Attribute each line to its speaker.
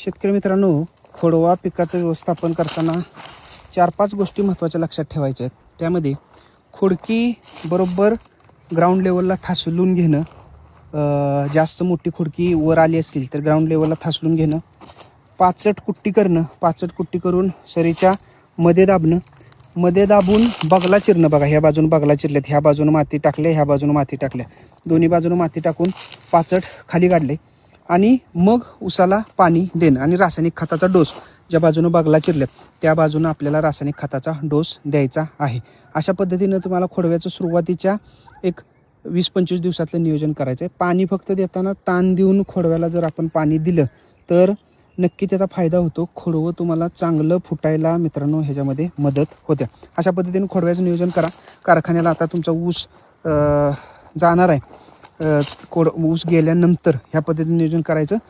Speaker 1: शेतकरी मित्रांनो खोडवा पिकाचं व्यवस्थापन करताना चार पाच गोष्टी महत्त्वाच्या लक्षात ठेवायच्या आहेत. त्यामध्ये खोडकी बरोबर ग्राउंड लेवलला थासलून घेणं जास्त मोठी खोडकी वर आली असतील तर ग्राउंड लेवलला थासलून घेणं पाचट कुट्टी करणं पाचट कुट्टी करून सरीच्या मध्ये दाबणं मध्ये दाबून बगला चिरणं बघा ह्या बाजून बगला चिरलेत ह्या बाजूनं माती टाकल्या ह्या बाजूनं माती टाकल्या दोन्ही बाजूनं माती टाकून पाचट खाली काढले. आणि मग उसाला पाणी देणं आणि रासायनिक खताचा डोस ज्या बाजूनं बगला चिरल्यात त्या बाजूनं आपल्याला रासायनिक खताचा डोस द्यायचा आहे. अशा पद्धतीनं तुम्हाला खोडव्याचं सुरुवातीच्या एक वीस पंचवीस दिवसातलं नियोजन करायचं आहे पाणी फक्त देताना ताण देऊन खोडव्याला जर आपण पाणी दिलं तर नक्की त्याचा फायदा होतो. खोडवं तुम्हाला चांगलं फुटायला मित्रांनो ह्याच्यामध्ये मदत होते अशा पद्धतीने खोडव्याचं नियोजन करा. कारखान्याला आता तुमचा ऊस जाणार आहे. कोड ऊस गेल्यानंतर ह्या पद्धतीने नियोजन करायचं.